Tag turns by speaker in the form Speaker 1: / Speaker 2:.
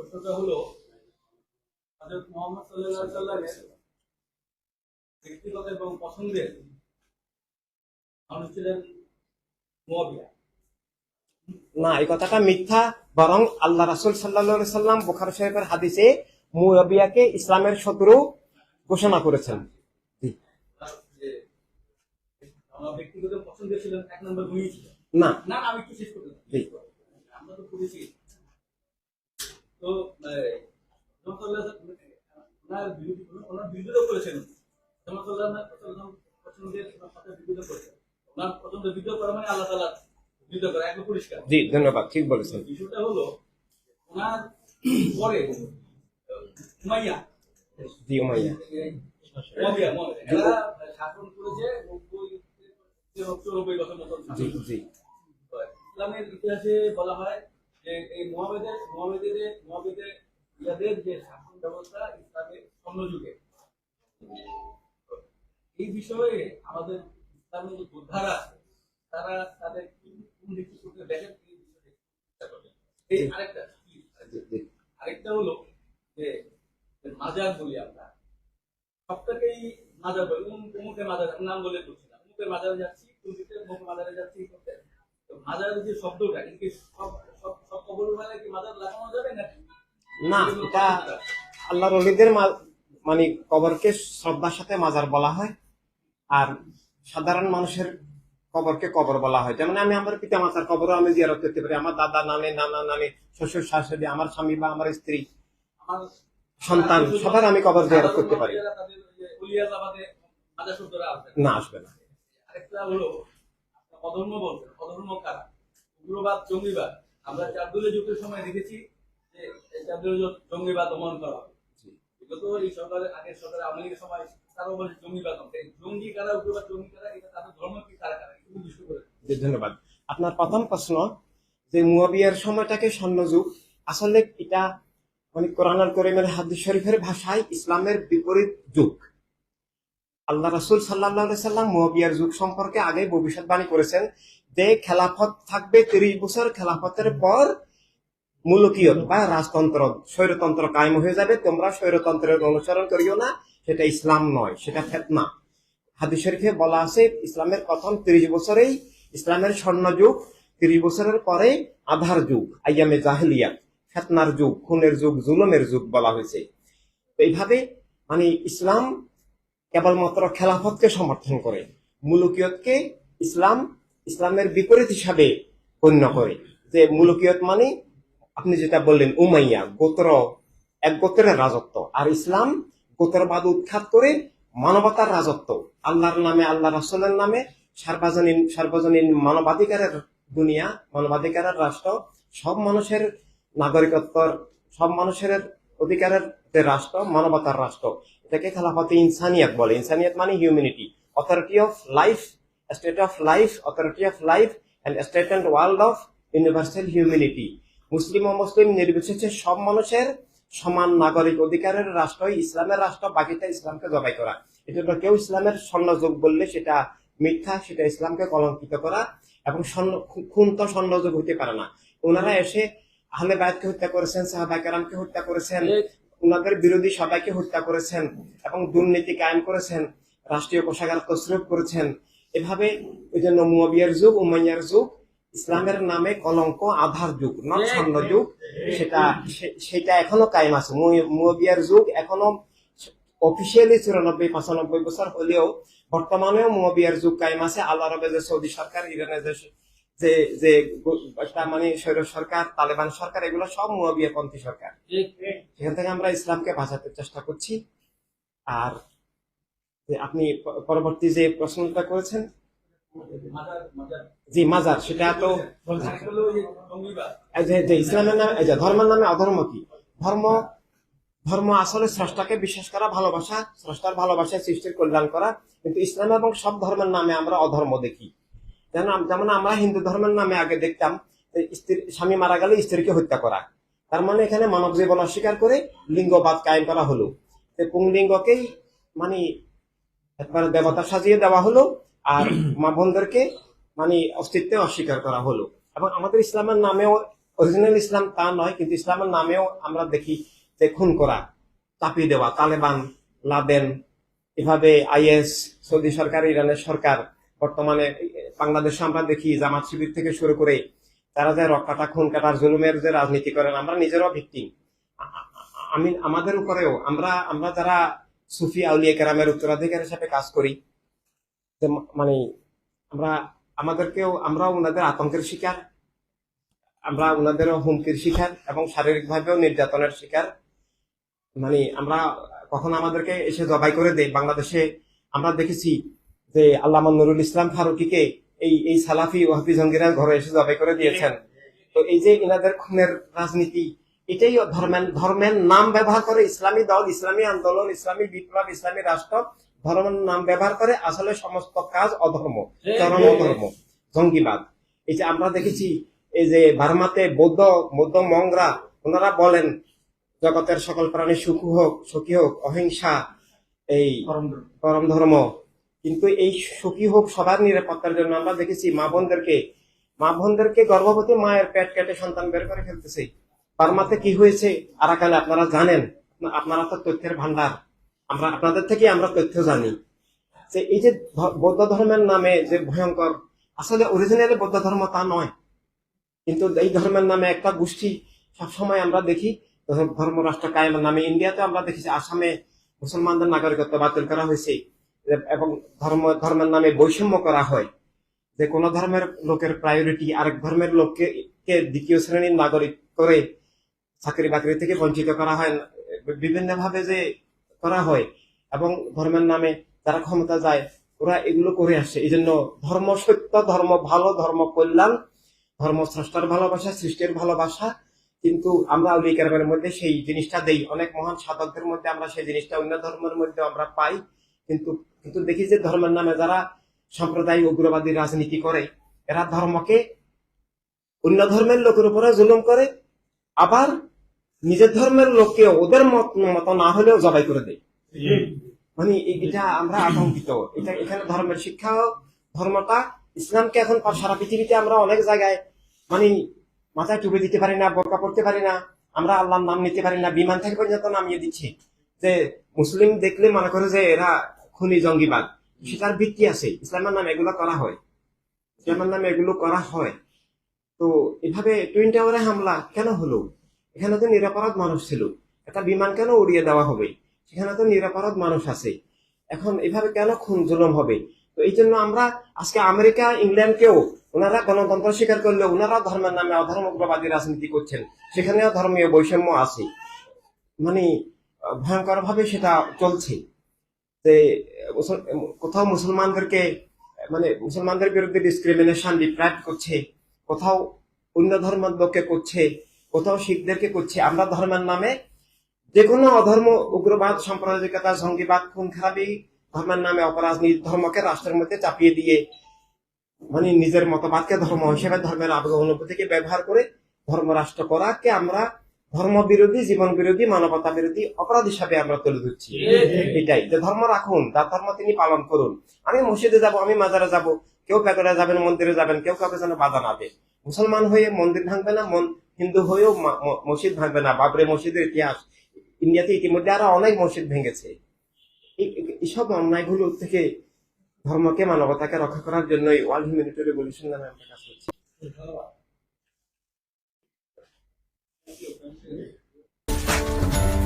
Speaker 1: প্রশ্নটা হলো মুহাম্মদ সাল্লাল্লাহু আলাইহি সাল্লামের ব্যক্তিগত এবং পছন্দের মানুষ ছিলেন মুয়াবিয়া।
Speaker 2: না এই কথাটা মিথ্যা বরং আল্লাহ রাসুল সাল্লাহ সাল্লাম বুখার সাহেবের হাদিসে মুয়াবিয়াকে ইসলামের শত্রু ঘোষণা করেছেন।
Speaker 1: ব্যক্তিগত ছিলেন এক নম্বর
Speaker 2: না।
Speaker 1: না আমি একটু শেষ করতে। আমরা তো পড়েছি তো রহমতুল্লাহ ওনার বিরোধী ওনার বিরোধিতা করেছেন। রহমতুল্লাহ পছন্দের সাথে বিরোধিতা করেছেন। ওনার পছন্দ বিরোধিতা করা মানে আল্লাহ তালা বিরোধিতা করা একদম পরিষ্কার।
Speaker 2: জি ধন্যবাদ ঠিক বলেছেন।
Speaker 1: বিষয়টা হলো ওনার পরে উমাইয়া।
Speaker 2: জি উমাইয়া।
Speaker 1: মুয়াবিয়া, মুয়াবিয়া, শাসন করেছে নব্বই মতন ইসলামের ইতিহাসে বলা হয় এই বিষয়ে আমাদের ইসলামের যে যোদ্ধারা আছে, তারা তাদের কোন দেখেন এই আরেকটা। আরেকটা হলো যে মাজার বলি আমরা। সবটাকেই মাজার বলি অমুকের মাজার নাম বলে করছি না। অমুকের মাজারে যাচ্ছি টুর্কিতে অমুকের মাজারে যাচ্ছি মাজারের যে শব্দটা এটা কি সব
Speaker 2: না এটা মানে কবরকে শ্রদ্ধার সাথে মাজার বলা হয় আর সাধারণ মানুষের কবরকে কবর বলা হয়। যেমন আমি আমার পিতা মাতার কবরও আমি জিয়ারত করতে পারি। আমার দাদা নানি নানা নানি শ্বশুর শাশুড়ি আমার স্বামী বা আমার স্ত্রী সন্তান সবার আমি কবর জিয়ারত করতে পারি।
Speaker 1: সাধারণ তাদের ওই যে উলিয়াবাদে মাজার শব্দরা আসবে
Speaker 2: না আসবে না।
Speaker 1: আরেকটা হলো অধর্ম অধর্ম কারা? উগ্রবাদ জঙ্গিবাদ? আমরা চারদলীয় যুগের সময় দেখেছি যে যুগ জঙ্গিবাদ দমন করা হবে বিগত এই সরকারের আগের সরকারের আওয়ামী লীগের সময় তারাও বলে জঙ্গিবাদ জঙ্গি কারা উগ্রবাদ জঙ্গি কারা এটা তাদের ধর্ম কি কারা কারা একটু বিশ্ব করে
Speaker 2: ধন্যবাদ। আপনার প্রথম প্রশ্ন যে মুয়াবিয়ার সময়টাকে স্বর্ণযুগ আসলে এটা মানে কোরআনুল করিমের হাদিস শরীফের ভাষায় ইসলামের বিপরীত যুগ। আল্লাহ রাসূল সাল্লাল্লাহু সাল্লাম মুয়াবিয়ার যুগ সম্পর্কে আগে ভবিষ্যৎবাণী করেছেন যে খেলাফত থাকবে তিরিশ বছর, খেলাফতের পর মুলকিয়ত বা রাজতন্ত্র, স্বৈরতন্ত্র কায়েম হয়ে যাবে। তোমরা স্বৈরতন্ত্রের অনুসরণ করিও না, সেটা ইসলাম নয়, সেটা ফেতনা। হাদিস শরীফে বলা আছে, ইসলামের প্রথম তিরিশ বছরেই, ইসলামের স্বর্ণ যুগ, তিরিশ বছরের পরে আধার যুগ, আইয়ামে জাহেলিয়া ফেতনার যুগ, খুনের যুগ, জুলুমের যুগ বলা হয়েছে। এইভাবে মানে ইসলাম কেবলমাত্র খেলাফতকে সমর্থন করে, মুলুকিয়তকে ইসলাম, ইসলামের বিপরীত হিসাবে গণ্য করে যে মুলুকিয়ত মানে আপনি যেটা বললেন, উমাইয়া, গোত্র, এক গোত্রের রাজত্ব। আর ইসলাম গোত্রবাদ উৎখাত করে মানবতার রাজত্ব। আল্লাহর নামে আল্লাহ রাসূলের নামে সার্বজনীন সার্বজনীন মানবাধিকারের দুনিয়া, মানবাধিকারের রাষ্ট্র, সব মানুষের নাগরিকত্বর, সব মানুষের অধিকারের যে রাষ্ট্র, মানবতার রাষ্ট্র। এটাকে খেলাফতে ইনসানিয়াত বলে। ইনসানিয়াত মানে humanity authority of life state of life authority of life and state and world of universal humanity Muslim ও মুসলিম নির্বিশেষে সব মানুষের সমান নাগরিক অধিকারের রাষ্ট্রই ইসলামের রাষ্ট্র, বাকিটা ইসলামকে জবাই করা। এজন্য কেউ ইসলামের স্বর্ণযোগ বললে সেটা মিথ্যা, সেটা ইসলামকে কলঙ্কিত করা এবং খুন তো স্বর্ণযোগ হইতে পারে না। ওনারা এসে আহলে হত্যা করেছেন সাহাবা কারামকে হত্যা করেছেন। ওনাদের বিরোধী সবাইকে হত্যা করেছেন এবং দুর্নীতি কায়েম করেছেন, রাষ্ট্রীয় কোষাগার তসরুপ করেছেন। এভাবে ওই জন্য মুয়াবিয়ার যুগ, উমাইয়ার যুগ, ইসলামের নামে কলঙ্ক, আধার যুগ নট যুগ, সেটা সেটা এখনও কায়েম আছে। মুয়া- মুয়াবিয়ার যুগ এখনও অফিসিয়ালি চুরানব্বই, পঁচানব্বই বছর হলেও বর্তমানেও মুয়াবিয়ার যুগ কায়েম আছে। আল্লাহ রবে যে সৌদি সরকার, ইরানের যে যে যে মানে সরকার তালেবান সরকার এগুলো সব মুয়াবিয়া পন্থী সরকার সেখান থেকে আমরা ইসলামকে বাঁচাতে চেষ্টা করছি। আর আপনি পরবর্তী যে প্রশ্নটা করেছেন জি মাজার সেটা তো ইসলামের নামে ধর্মের নামে অধর্ম কি? ধর্ম ধর্ম আসলে স্রষ্টাকে বিশ্বাস করা ভালোবাসা স্রষ্টার ভালোবাসায় সৃষ্টির কল্যাণ করা। কিন্তু ইসলাম এবং সব ধর্মের নামে আমরা অধর্ম দেখি। যেমন আমরা হিন্দু ধর্মের নামে আগে দেখতাম স্ত্রী, স্বামী মারা গেলে স্ত্রীকে হত্যা করা। তার মানে এখানে মানব জীবন অস্বীকার করে লিঙ্গবাদ কায়েম করা হলো। পুংলিঙ্গকেই মানে একবার দেবতা সাজিয়ে দেওয়া হলো আর মা বোনদেরকে মানে অস্তিত্বে অস্বীকার করা হলো। এবং আমাদের ইসলামের নামেও অরিজিনাল ইসলাম তা নয়, কিন্তু ইসলামের নামেও আমরা দেখি যে খুন করা, চাপিয়ে দেওয়া, তালেবান, লাদেন, এভাবে আইএস, সৌদি সরকার, ইরানের সরকার বর্তমানে বাংলাদেশে আমরা দেখি জামাত শিবির থেকে শুরু করে তারা যে রক্ষাটা খুন কাটার জুলুমের যে রাজনীতি করেন, আমরা নিজেরাও ভিত্তিম আমি, আমাদের উপরেও আমরা আমরা যারা সুফি আউলিয়া কেরামের উত্তরাধিকার হিসেবে কাজ করি মানে আমরা, আমাদেরকেও, আমরাও ওনাদের আতঙ্কের শিকার, আমরা ওনাদেরও হুমকির শিকার এবং শারীরিকভাবেও নির্যাতনের শিকার। মানে আমরা কখন আমাদেরকে এসে জবাই করে দেয় বাংলাদেশে আমরা দেখেছি যে আল্লামা নুরুল ইসলাম ফারুকিকে এই এই সালাফি ওয়াহাবি জঙ্গিরা ঘরে এসে জবাই করে দিয়েছেন। তো এই যে এনাদের খুনের রাজনীতি এটাই ধর্মের ধর্মের নাম ব্যবহার করে ইসলামী দল ইসলামী আন্দোলন ইসলামী বিপ্লব ইসলামী রাষ্ট্র ধর্মের নাম ব্যবহার করে আসলে সমস্ত কাজ অধর্ম চরম অধর্ম জঙ্গিবাদ। এই যে আমরা দেখেছি এই যে বার্মাতে বৌদ্ধ বৌদ্ধ মংরা ওনারা বলেন জগতের সকল প্রাণী সুখী হোক সুখী হোক অহিংসা এই পরম ধর্ম কিন্তু এই সুখী হোক সবার নিরাপত্তার জন্য আমরা দেখেছি মা বোনদেরকে মা বোনদেরকে গর্ভবতী মায়ের পেট কেটে সন্তান বের করে ফেলতেছে। বার্মাতে কি হয়েছে? আরাকালে আপনারা জানেন, আপনারা তো তথ্যের ভান্ডার আমরা আপনাদের থেকে আমরা তথ্য জানি। যে এই যে বৌদ্ধ ধর্মের নামে যে ভয়ঙ্কর, আসলে অরিজিনালি বৌদ্ধ ধর্ম তা নয়। কিন্তু এই ধর্মের নামে একটা গোষ্ঠী সবসময় আমরা দেখি ধর্ম রাষ্ট্র কায়েমের নামে। ইন্ডিয়াতে আমরা দেখেছি, আসামে মুসলমানদের নাগরিকত্ব বাতিল করা হয়েছে। এবং ধর্ম, ধর্মের নামে বৈষম্য করা হয়। যে কোন ধর্মের লোকের প্রায়োরিটি আরেক ধর্মের লোককে দ্বিতীয় শ্রেণির নাগরিক করে চাকরি বাকরি থেকে বঞ্চিত করা হয় বিভিন্ন ভাবে যে করা হয় এবং ধর্মের নামে যারা ক্ষমতা যায়, ওরা এগুলো করে আসছে এই জন্য ধর্ম সত্য, ধর্ম ভালো, ধর্ম কল্যাণ, ধর্ম স্রষ্টার ভালোবাসা, সৃষ্টির ভালোবাসা। কিন্তু আমরা আউলিয়া কেরামের মধ্যে সেই জিনিসটা দেই। অনেক মহান সাধকদের মধ্যে আমরা সেই জিনিসটা অন্য ধর্মের মধ্যে আমরা পাই। কিন্তু কিন্তু দেখি যে ধর্মের নামে যারা সাম্প্রদায়িক উগ্রবাদী রাজনীতি করে, এরা ধর্মকে অন্য ধর্মের লোকের উপরে জুলুম করে, আবার নিজের ধর্মের লোককে ওদের মত, মতো না হলেও জবাই করে দেয়। মানে এটা আমরা আতঙ্কিত। এটা এখানে ধর্মের শিক্ষা, ধর্মটা ইসলামকে এখন সারা পৃথিবীতে আমরা অনেক জায়গায় মানে মাথায় টুপি দিতে পারি না, বোরকা পড়তে পারি না, আমরা আল্লাহর নাম নিতে পারি না, বিমান থেকে পর্যন্ত নামিয়ে দিচ্ছি। যে মুসলিম দেখলে মনে করে যে এরা খুনি জঙ্গিবাদ। সেটার ভিত্তি আছে। ইসলামের নামে এগুলো করা হয়। ইসলামের নামে এগুলো করা হয়। তো এভাবে টুইন টাওয়ারে হামলা কেন হলো? এখানে তো নিরাপরাধ মানুষ ছিল। একটা বিমান কেন উড়িয়ে দেওয়া হবে? সেখানে তো নিরাপরাধ মানুষ আছে। এখন এভাবে কেন খুন জুলুম হবে? তো এই জন্য আমরা আজকে আমেরিকা ইংল্যান্ডকেও ওনারা গণতন্ত্র স্বীকার করলে ওনারা ধর্মের নামে অধর্ম উগ্রবাদী রাজনীতি করছেন। সেখানেও ধর্মীয় বৈষম্য আছে। মানে ভয়ঙ্কর ভাবে সেটা চলছে। যে কোথাও মুসলমানদেরকে মানে মুসলমানদের বিরুদ্ধে ডিসক্রিমিনেশন ডিপ্রাইভ করছে, কোথাও অন্য ধর্মের লোককে করছে, কোথাও শিখদেরকে করছে, আমরা ধর্মের নামে যে কোনো অধর্ম, উগ্রবাদ, সাম্প্রদায়িকতা, জঙ্গিবাদ খুন খারাপি ধর্মের নামে অপরাধ নিজ ধর্মকে রাষ্ট্রের মধ্যে চাপিয়ে দিয়ে মানে নিজের মতবাদকে ধর্ম হিসেবে ধর্মের আবেগ অনুভূতিকে ব্যবহার করে ধর্ম রাষ্ট্র করাকে আমরা ধর্ম বিরোধী জীবন বিরোধী মানবতা বিরোধী অপরাধ হিসাবে আমরা তুলে ধরছি। এটাই। যে ধর্ম রাখুন তার ধর্ম তিনি পালন করুন। আমি মসজিদে যাব আমি মাজারে যাব কেউ পেটরে যাবেন মন্দিরে যাবেন কেউ কাউকে যেন বাধা না দেয়। মুসলমান হয়ে মন্দির ভাঙবে না মন হিন্দু হয়েও মসজিদ ভাঙবে না। বাবরে মসজিদের ইতিহাস। ইন্ডিয়াতে ইতিমধ্যে আরও অনেক মসজিদ ভেঙেছে। এই- এই- এইসব অন্যায়গুলো থেকে ধর্মকে মানবতাকে রক্ষা করার জন্য ওয়ার্ল্ড হিউম্যানিটি রেভলিউশন নামে আমরা কাজ করছি।
Speaker 1: Thank.